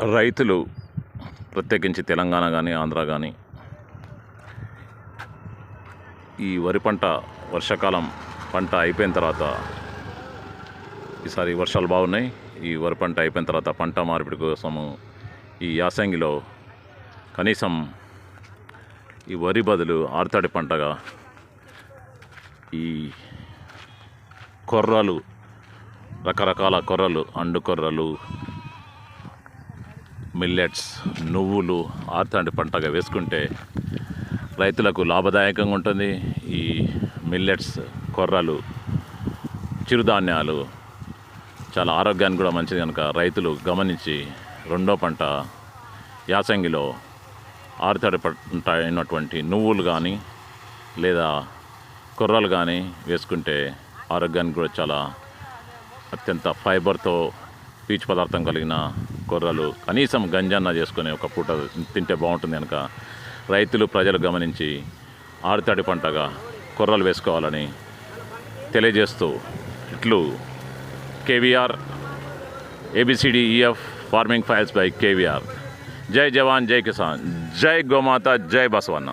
రైతులు ప్రత్యేకించి తెలంగాణ కానీ ఆంధ్ర కానీ ఈ వరి పంట వర్షాకాలం పంట అయిపోయిన తర్వాత ఈసారి వర్షాలు బాగున్నాయి. ఈ వరి పంట అయిపోయిన తర్వాత పంట మార్పిడి కోసము ఈ యాసంగిలో కనీసం ఈ వరి బదులు ఆరుతడి పంటగా ఈ కొర్రలు రకరకాల కొర్రలు అండు కొర్రలు మిల్లెట్స్ నువ్వులు ఆర్తాండి పంటగా వేసుకుంటే రైతులకు లాభదాయకంగా ఉంటుంది. ఈ మిల్లెట్స్ కొర్రలు చిరుధాన్యాలు చాలా ఆరోగ్యానికి కూడా మంచిది కనుక రైతులు గమనించి రెండో పంట యాసంగిలో ఆరుతడి పంట అయినటువంటి నువ్వులు కానీ లేదా కొర్రలు కానీ వేసుకుంటే ఆరోగ్యానికి కూడా చాలా అత్యంత ఫైబర్తో పీచు పదార్థం కలిగిన కొర్రలు కనీసం గంజన్న చేసుకుని ఒక పూట తింటే బాగుంటుంది కనుక రైతులు ప్రజలు గమనించి ఆడితడి పంటగా కొర్రలు వేసుకోవాలని తెలియజేస్తూ ఇట్లు KVR ABCDEF farming files by KVR. జై జవాన్ జై కిసాన్ జై గోమాత జై బసవన్న.